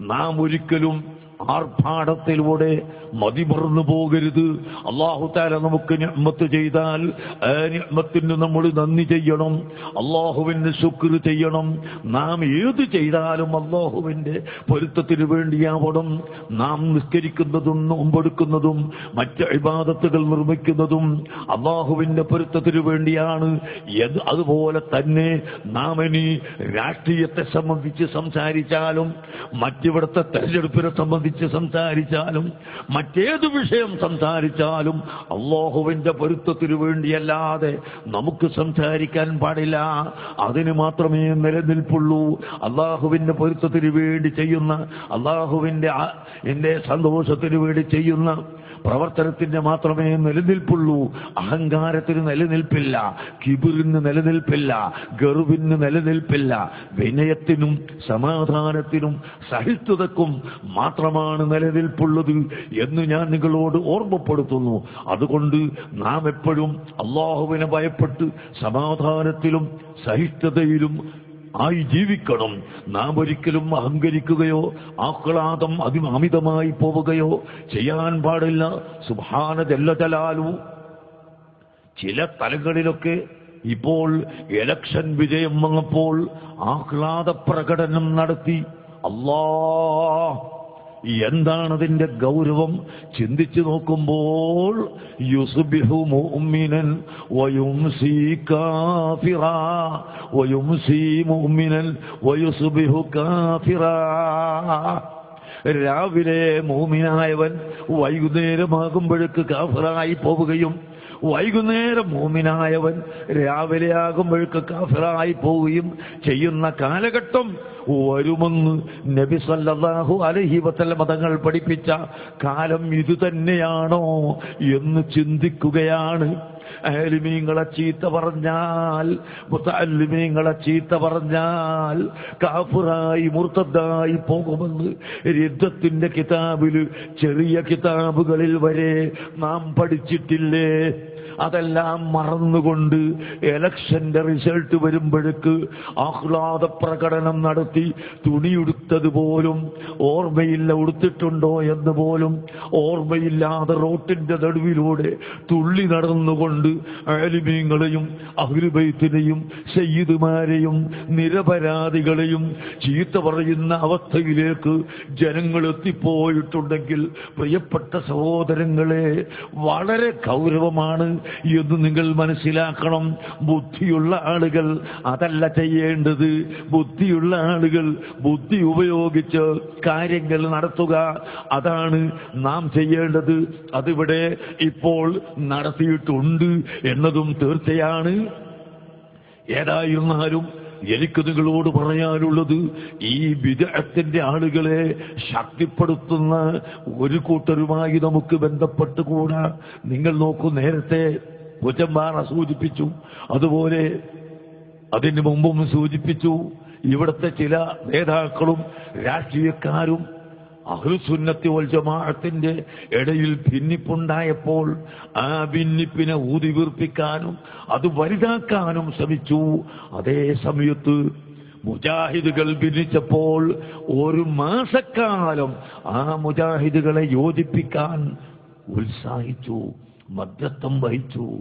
നാം ഒരിക്കലും ആർഭാടത്തിലൂടെ മതിമറന്നു പോകരുത്. അള്ളാഹുത്താല നമുക്ക് ഞമ്മത്ത് ചെയ്താൽ ആ ഞമ്മത്തിന് നമ്മൾ നന്ദി ചെയ്യണം. അള്ളാഹുവിന് ശുക്ർ ചെയ്യണം. നാം ഏത് ചെയ്താലും അള്ളാഹുവിന്റെ പൊരുത്തത്തിന് വേണ്ടിയാവണം. നാം നിസ്കരിക്കുന്നതും നോമ്പെടുക്കുന്നതും മറ്റ് ഇബാദത്തുകൾ നിർമ്മിക്കുന്നതും അള്ളാഹുവിന്റെ പൊരുത്തത്തിന് വേണ്ടിയാണ്. അതുപോലെ തന്നെ നാം ഇനി രാഷ്ട്രീയത്തെ സംബന്ധിച്ച് സംസാരിച്ചാലും മറ്റിവിടുത്തെ തെരഞ്ഞെടുപ്പിനെ സംബന്ധിച്ച് സംസാരിച്ചാലും മറ്റേത് വിഷയം സംസാരിച്ചാലും അള്ളാഹുവിന്റെ പൊരുത്തത്തിനു വേണ്ടിയല്ലാതെ നമുക്ക് സംസാരിക്കാൻ പാടില്ല. അതിന് മാത്രമേ നിലനിൽപ്പുള്ളൂ. അള്ളാഹുവിന്റെ പൊരുത്തത്തിന് വേണ്ടി ചെയ്യുന്ന അള്ളാഹുവിന്റെ എന്റെ സന്തോഷത്തിന് വേണ്ടി ചെയ്യുന്ന പ്രവർത്തനത്തിന്റെ മാത്രമേ നിലനിൽപ്പുള്ളൂ. അഹങ്കാരത്തിന് നിലനിൽപ്പില്ല. കിബിറിന് നിലനിൽപ്പില്ല. ഗർവിന് നിലനിൽപ്പില്ല. വിനയത്തിനും സമാധാനത്തിനും സഹിഷ്ണുതക്കും മാത്രമാണ് നിലനിൽപ്പുള്ളത് എന്ന് ഞാൻ നിങ്ങളോട് ഓർമ്മപ്പെടുത്തുന്നു. അതുകൊണ്ട് നാം എപ്പോഴും അള്ളാഹുവിനെ ഭയപ്പെട്ട് സമാധാനത്തിലും സഹിഷ്ണുതയിലും ആയി ജീവിക്കണം. നാം ഒരിക്കലും അഹങ്കരിക്കുകയോ ആഹ്ലാദം അതി അമിതമായി പോവുകയോ ചെയ്യാൻ പാടില്ല. സുഹാന ജല്ലജലാലു ചില തലങ്ങളിലൊക്കെ ഇപ്പോൾ എലക്ഷൻ വിജയം വന്നപ്പോൾ ആഹ്ലാദ പ്രകടനം നടത്തി. അല്ലാ എന്താണ് അതിന്റെ ഗൗരവം? ചിന്തിച്ചു നോക്കുമ്പോൾ മുഅ്മിനൻ വയുംസി കാഫിറ. വയുംസി മുഅ്മിനൻ കാഫിറാ. രാവിലെ മൂമിനായവൻ വൈകുന്നേരമാകുമ്പോഴേക്ക് കാഫിറായി പോവുകയും വൈകുന്നേരം മൂമിനായവൻ രാവിലെ ആകുമ്പോഴേക്ക് കാഫിറായി പോവുകയും ചെയ്യുന്ന കാലഘട്ടം വരുമെന്ന് നബി സല്ലല്ലാഹു അലൈഹി മതങ്ങൾ പഠിപ്പിച്ച കാലം ഇത് തന്നെയാണോ എന്ന് ചിന്തിക്കുകയാണ്. അലിമീങ്ങളെ ചീത്ത പറഞ്ഞാൽ മുത്തല്ലിമീങ്ങളെ ചീത്ത പറഞ്ഞാൽ കാഫുറായി മുർത്തദ്ദായി പോകുമെന്ന് യുദ്ധത്തിന്റെ കിതാബിൽ ചെറിയ കിതാബുകളിൽ വരെ നാം പഠിച്ചിട്ടില്ലേ? അതെല്ലാം മറന്നുകൊണ്ട് എലക്ഷന്റെ റിസൾട്ട് വരുമ്പോഴേക്ക് ആഹ്ലാദ പ്രകടനം നടത്തി തുണിയുടുത്തത് പോലും ഓർമ്മയില്ല ഉടുത്തിട്ടുണ്ടോ എന്ന് പോലും ഓർമ്മയില്ലാതെ റോട്ടിന്റെ നടുവിലൂടെ തുള്ളി നടന്നുകൊണ്ട് ആലിമീങ്ങളെയും അഹ്ലുബൈത്തിനെയും സയ്യിദുമാരെയും നിരപരാധികളെയും ചീത്ത പറയുന്ന അവസ്ഥയിലേക്ക് ജനങ്ങൾ എത്തിപ്പോയിട്ടുണ്ടെങ്കിൽ പ്രിയപ്പെട്ട സഹോദരങ്ങളെ വളരെ ഗൗരവമാണ് എന്ന് നിങ്ങൾ മനസ്സിലാക്കണം. ബുദ്ധിയുള്ള ആളുകൾ അതല്ല ചെയ്യേണ്ടത്. ബുദ്ധിയുള്ള ആളുകൾ ബുദ്ധി ഉപയോഗിച്ച് കാര്യങ്ങൾ നടത്തുക. അതാണ് നാം ചെയ്യേണ്ടത്. അതിവിടെ ഇപ്പോൾ നടത്തിയിട്ടുണ്ട് എന്നതും തീർച്ചയാണ്. ഏതായിരുന്നാലും എനിക്ക് നിങ്ങളോട് പറയാനുള്ളത് ഈ വിദഗ്ധത്തിന്റെ ആളുകളെ ശക്തിപ്പെടുത്തുന്ന ഒരു കൂട്ടരുമായി നമുക്ക് ബന്ധപ്പെട്ടുകൂടാ. നിങ്ങൾ നോക്കൂ നേരത്തെ പുറ്റമ്പാറ സൂചിപ്പിച്ചു. അതുപോലെ അതിനു മുമ്പും സൂചിപ്പിച്ചു. ഇവിടുത്തെ ചില നേതാക്കളും രാഷ്ട്രീയക്കാരും അഹ്ലുസുന്നത്തി വൽ ജമാഅത്തിന്റെ ഇടയിൽ ഭിന്നിപ്പുണ്ടായപ്പോൾ ആ ഭിന്നിപ്പിനെ ഊതി വീർപ്പിക്കാനും അത് വലുതാക്കാനും ശ്രമിച്ചു. അതേ സമയത്ത് മുജാഹിദുകൾ ഭിന്നിച്ചപ്പോൾ ഒരു മാസക്കാലം ആ മുജാഹിദുകളെ യോജിപ്പിക്കാൻ ഉത്സാഹിച്ചു മദ്യത്വം വഹിച്ചു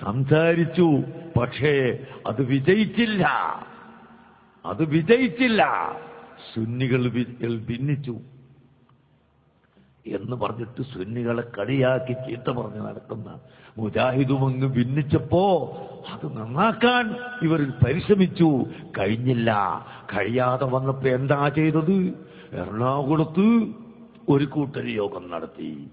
സംസാരിച്ചു. പക്ഷേ അത് വിജയിച്ചില്ല. അത് വിജയിച്ചില്ല. സുന്നികൾ ഭിന്നിച്ചു. എന്ന് പറഞ്ഞിട്ട് സുന്നികളെ കളിയാക്കി ചീത്ത പറഞ്ഞ് നടക്കുന്ന മുജാഹിദും അങ്ങ് ഭിന്നിച്ചപ്പോ അത് നന്നാക്കാൻ ഇവർ പരിശ്രമിച്ചു. കഴിഞ്ഞില്ല. കഴിയാതെ വന്നപ്പോ എന്താ ചെയ്തത്? എറണാകുളത്ത് ഒരു കൂട്ടര് യോഗം നടത്തി.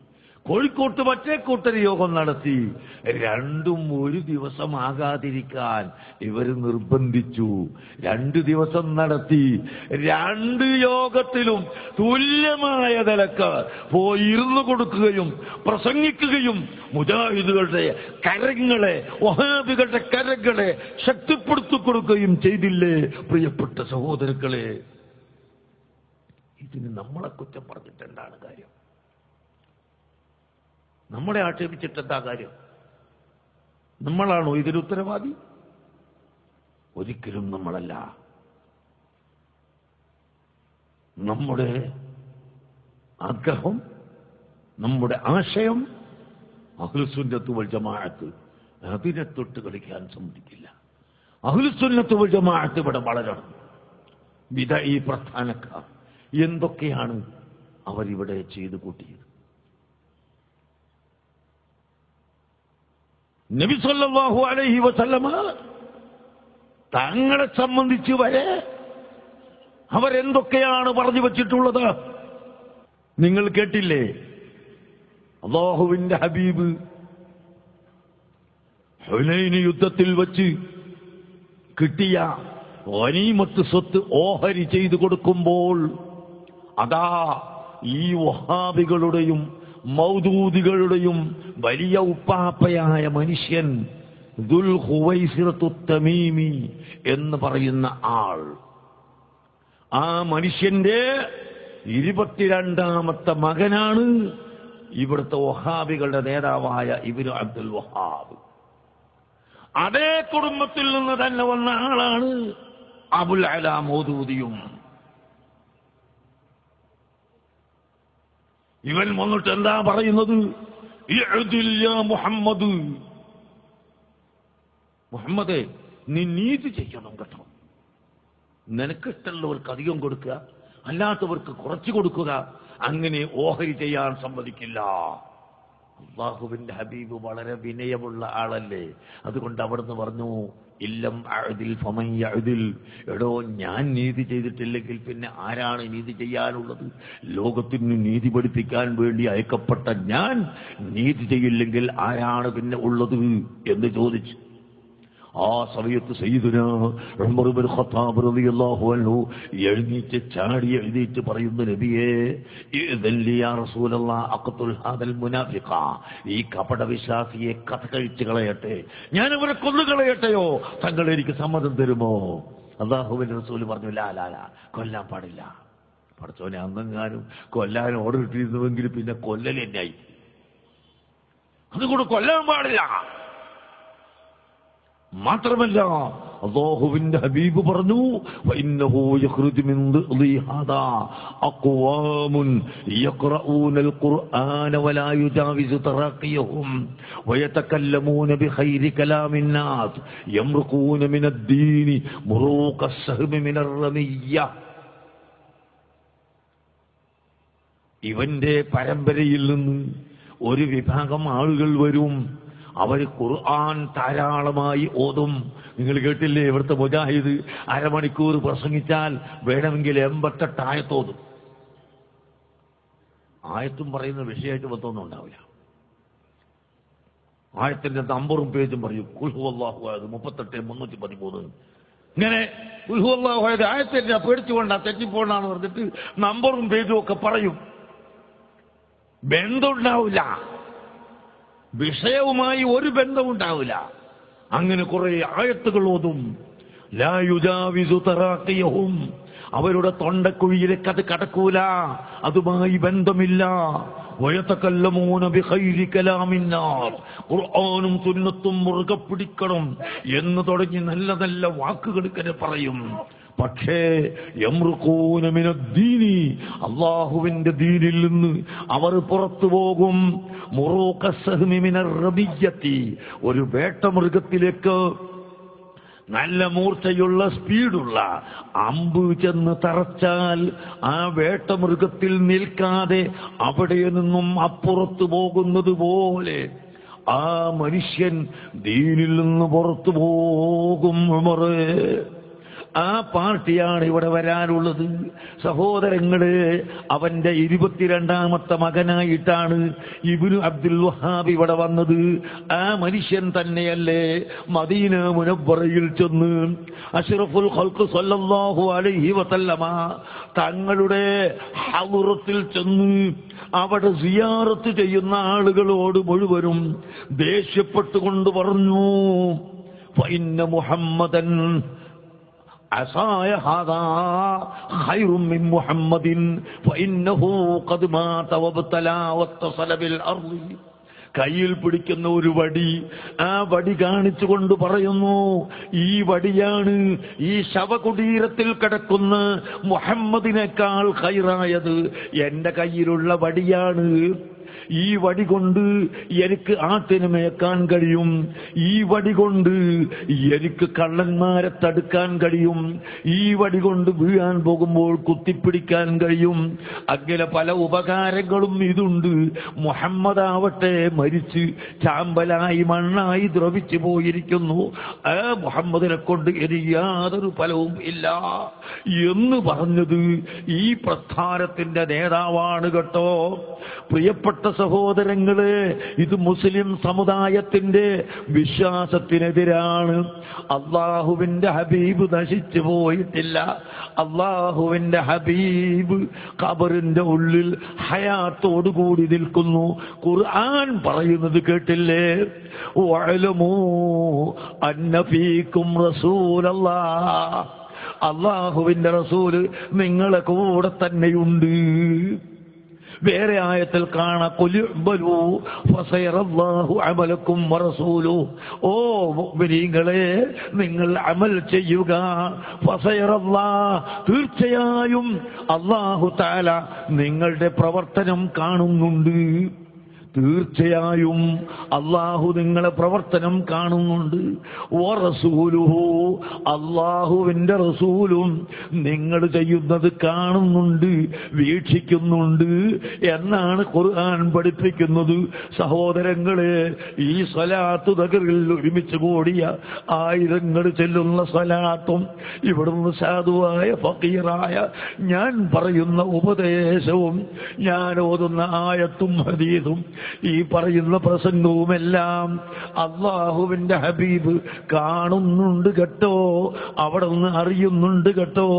കോഴിക്കോട്ട് മറ്റേ കൂട്ടര് യോഗം നടത്തി. രണ്ടും ഒരു ദിവസം ആകാതിരിക്കാൻ ഇവർ നിർബന്ധിച്ചു. രണ്ട് ദിവസം നടത്തി. രണ്ട് യോഗത്തിലും തുല്യമായ നിലയ്ക്ക് പോയി ഇരുന്നു കൊടുക്കുകയും പ്രസംഗിക്കുകയും മുജാഹിദുകളുടെ കരങ്ങളെ വഹാബികളുടെ കരങ്ങളെ ശക്തിപ്പെടുത്തി കൊടുക്കുകയും ചെയ്തില്ലേ? പ്രിയപ്പെട്ട സഹോദരങ്ങളെ ഇതിന് നമ്മളെ കുറ്റം പറഞ്ഞിട്ട് എന്താണ് കാര്യം? നമ്മളെ ആക്ഷേപിച്ചിട്ട് എന്താ കാര്യം? നമ്മളാണോ ഇതിന് ഉത്തരവാദി? ഒരിക്കലും നമ്മളല്ല. നമ്മുടെ ആഗ്രഹം നമ്മുടെ ആശയം അഹുൽസുന്നത്തുവൽ വൽ ജമാഅത്ത് അതിനെ തൊട്ട് കളിക്കാൻ സമ്മതിക്കില്ല. അഹുൽസുന്നത്തുവൽ വൽ ജമാഅത്ത് ഇവിടെ വളരണം. വിധ ഈ പ്രധാനക്കാർ എന്തൊക്കെയാണ് അവരിവിടെ ചെയ്തു കൂട്ടിയത്? നബി സല്ലല്ലാഹു അലൈഹി വസല്ലമ തങ്ങളെ സംബന്ധിച്ച് വരെ അവരെന്തൊക്കെയാണ് പറഞ്ഞു വച്ചിട്ടുള്ളത്? നിങ്ങൾ കേട്ടില്ലേ? അള്ളാഹുവിന്റെ ഹബീബ് ഹുനൈന് യുദ്ധത്തിൽ വച്ച് കിട്ടിയ വനീമത്ത് സ്വത്ത് ഓഹരി ചെയ്തു കൊടുക്കുമ്പോൾ അതാ ഈ വഹാബികളുടെയും മൗദൂദികളുടെയും വലിയ ഉപ്പാപ്പയായ മനുഷ്യൻ ദുൽ ഹുവൈസിറത്തു തമീമി എന്ന് പറയുന്ന ആൾ. ആ മനുഷ്യന്റെ ഇരുപത്തിരണ്ടാമത്തെ മകനാണ് ഇവിടുത്തെ വഹാബികളുടെ നേതാവായ ഇബിന് അബ്ദുൽ വഹാബ്. അതേ കുടുംബത്തിൽ നിന്ന് തന്നെ വന്ന ആളാണ് അബുൽ അല മോദൂദിയും. ഇവൻ വന്നിട്ട് എന്താ പറയുന്നത്? മുഹമ്മദ്. മുഹമ്മദേ നീ നീതി ചെയ്യണം കേട്ടോ. നിനക്കിഷ്ടമുള്ളവർക്ക് അധികം കൊടുക്കുക അല്ലാത്തവർക്ക് കുറച്ചു കൊടുക്കുക അങ്ങനെ ഓഹരി ചെയ്യാൻ സമ്മതിക്കില്ല. അള്ളാഹുവിന്റെ ഹബീബ് വളരെ വിനയമുള്ള ആളല്ലേ. അതുകൊണ്ട് അവിടുന്ന് പറഞ്ഞു ഇല്ലം അഴുതിൽ ഫമയ്യഴുതിൽ എടോ ഞാൻ നീതി ചെയ്തിട്ടില്ലെങ്കിൽ പിന്നെ ആരാണ് നീതി ചെയ്യാനുള്ളത്? ലോകത്തിന് നീതി പഠിപ്പിക്കാൻ വേണ്ടി അയക്കപ്പെട്ട ഞാൻ നീതി ചെയ്യില്ലെങ്കിൽ ആരാണ് പിന്നെ ഉള്ളത് എന്ന് ചോദിച്ചു ആ സമയത്ത് അൻഹു എഴുന്നേറ്റ് ചാടി എഴുന്നേറ്റ് പറയുന്നു നബിയേ മുനാഫിഖ. ഈ കപട വിശ്വാസിയെ കഥ കഴിച്ചു കളയട്ടെ. ഞാൻ ഇവരെ കൊന്നു കളയട്ടെയോ? തങ്ങൾ എനിക്ക് സമ്മതം തരുമോ? അള്ളാഹുവിന്റെ റസൂൽ പറഞ്ഞു ലാലാല കൊല്ലാൻ പാടില്ല. പഠിച്ചോനെ അന്നെങ്ങാനും കൊല്ലാൻ ഓർഡർ ഇട്ടിരുന്നുവെങ്കിൽ പിന്നെ കൊല്ലൽ എന്നായി അതുകൊണ്ട് കൊല്ലാൻ പാടില്ല. മാത്രമല്ല അള്ളാഹുവിന്റെ ഹബീബ് പറഞ്ഞു ഇവന്റെ പരമ്പരയിൽ നിന്ന് ഒരു വിഭാഗം ആളുകൾ വരും. അവർ ഖുർആൻ ധാരാളമായി ഓതും. നിങ്ങൾ കേട്ടില്ലേ ഇവിടുത്തെ മുജാഹിദ് അരമണിക്കൂർ പ്രസംഗിച്ചാൽ വേണമെങ്കിൽ എൺപത്തെട്ട് ആയത്തോതും ആയത്തും പറയുന്ന വിഷയമായിട്ട് ബന്ധമൊന്നും ഉണ്ടാവില്ല. ആയത്തിന്റെ നമ്പറും പേജും പറയും കുൽഹുവല്ലാഹു ആയത് മുപ്പത്തെട്ട് മുന്നൂറ്റി പതിമൂന്ന്. ഇങ്ങനെ കുൽഹുവല്ലാഹു ആയത് ആയത്തിന്റെ പേടിച്ചുകൊണ്ടാ തെറ്റിപ്പോണ്ടാന്ന് പറഞ്ഞിട്ട് നമ്പറും പേജും ഒക്കെ പറയും. ബന്ധമുണ്ടാവില്ല വിഷയവുമായി ഒരു ബന്ധമുണ്ടാവില്ല. അങ്ങനെ കുറെ ആയത്തുകൾ ഓതും. ലായുജാവിസുതറാക്കിയവും അവരുടെ തൊണ്ടക്കുഴിയിലേക്ക് അത് കടക്കൂല. അതുമായി ബന്ധമില്ല. ഖുർആാനും സുന്നത്തും മുറുകെ പിടിക്കണം എന്ന് തുടങ്ങി നല്ല നല്ല വാക്കുകൾ ഇങ്ങനെ പറയും. പക്ഷേ യമ്രുക്കൂനമിനദ്ദീനി അള്ളാഹുവിന്റെ ദീനിൽ നിന്ന് അവർ പുറത്തു പോകും. മുറൂക്കസഹ്മിമിനർ റബിയ്യത്തി ഒരു വേട്ടമൃഗത്തിലേക്ക് നല്ല മൂർച്ചയുള്ള സ്പീഡുള്ള അമ്പ് ചെന്ന് തറച്ചാൽ ആ വേട്ടമൃഗത്തിൽ നിൽക്കാതെ അവിടെ നിന്നും അപ്പുറത്തു പോകുന്നത് പോലെ ആ മനുഷ്യൻ ദീനിൽ നിന്ന് പുറത്തു പോകും ആ പാർട്ടിയാണ് ഇവിടെ വരാനുള്ളത്. സഹോദരങ്ങൾ അവന്റെ ഇരുപത്തിരണ്ടാമത്തെ മകനായിട്ടാണ് ഇബിനു അബ്ദുൽ വഹാബ് ഇവിടെ വന്നത്. ആ മനുഷ്യൻ തന്നെയല്ലേ മദീന മുനബറയിൽ ചെന്ന് അഷ്റഫുൽ അലൈഹി വസല്ലമ തങ്ങളുടെ ഹൗറത്തിൽ ചെന്ന് അവിടെ സിയാറത്ത് ചെയ്യുന്ന ആളുകളോട് മുഴുവനും ദേഷ്യപ്പെട്ടുകൊണ്ട് പറഞ്ഞു മുഹമ്മദൻ عصاي هذا خير من محمد فإنه قد مات وابتلى واتصل بالأرض കയ്യിൽ പിടിക്കുന്ന ഒരു വടി ആ വടി കാണിച്ചുകൊണ്ട് പറയുന്നു ഈ വടിയാണ് ഈ ശവകുടീരത്തിൽ കിടക്കുന്ന മുഹമ്മദിനേക്കാൾ ഹൈറായത് എന്റെ കയ്യിലുള്ള വടിയാണ് ഈ വടി കൊണ്ട് എനിക്ക് ആട്ടിനെ മേക്കാൻ കഴിയും. ഈ വടി കൊണ്ട് എനിക്ക് കള്ളന്മാരെ തടുക്കാൻ കഴിയും. ഈ വടി കൊണ്ട് വീഴാൻ പോകുമ്പോൾ കുത്തിപ്പിടിക്കാൻ കഴിയും. അങ്ങനെ പല ഉപകാരങ്ങളും ഇതുണ്ട്. മുഹമ്മദ് ആവട്ടെ മരിച്ച് ചാമ്പലായി മണ്ണായി ദ്രവിച്ചു പോയിരിക്കുന്നു. ആ മുഹമ്മദിനെ കൊണ്ട് ഇനി യാതൊരു ഫലവും ഇല്ല. എന്ന് പറഞ്ഞത് ഈ പ്രസ്ഥാനത്തിന്റെ നേതാവാണ് കേട്ടോ. പ്രിയപ്പെട്ട സഹോദരങ്ങളെ ഇത് മുസ്ലിം സമുദായത്തിന്റെ വിശ്വാസത്തിനെതിരാണ്. അള്ളാഹുവിന്റെ ഹബീബ് നശിച്ചു പോയിട്ടില്ല. അള്ളാഹുവിന്റെ ഹബീബ് കബറിന്റെ ഉള്ളിൽ ഹയാത്തോടുകൂടി നിൽക്കുന്നു. ഖുർആൻ പറയുന്നത് കേട്ടില്ലേ? വഅലമൂ അന്ന ഫീക്കും റസൂലല്ലാ അള്ളാഹുവിന്റെ റസൂൽ നിങ്ങളെ കൂടെ തന്നെയുണ്ട്. വേറെ ആയത്തിൽ കാണാ ഓ മുഅ്മിനീങ്ങളെ നിങ്ങൾ അമൽ ചെയ്യുക. തീർച്ചയായും അള്ളാഹു താല നിങ്ങളുടെ പ്രവർത്തനം കാണുന്നുണ്ട്. തീർച്ചയായും അള്ളാഹു നിങ്ങളെ പ്രവർത്തനം കാണുന്നുണ്ട്. ഓ റസൂലുഹു അള്ളാഹുവിന്റെ റസൂലും നിങ്ങൾ ചെയ്യുന്നത് കാണുന്നുണ്ട് വീക്ഷിക്കുന്നുണ്ട് എന്നാണ് ഖുർആൻ പഠിപ്പിക്കുന്നത്. സഹോദരങ്ങളെ ഈ സ്വലാത്തു നഗറിൽ ഒരുമിച്ച് കൂടിയ ആയിരങ്ങൾ ചെല്ലുന്ന സ്വലാത്തും ഇവിടുന്ന് സാധുവായ ഫക്കീറായ ഞാൻ പറയുന്ന ഉപദേശവും ഞാൻ ഓതുന്ന ആയത്തും ഹദീസും ഈ പറയുന്ന പ്രസംഗവുമെല്ലാം അള്ളാഹുവിന്റെ ഹബീബ് കാണുന്നുണ്ട് കേട്ടോ അവിടെ നിന്ന് അറിയുന്നുണ്ട് കേട്ടോ.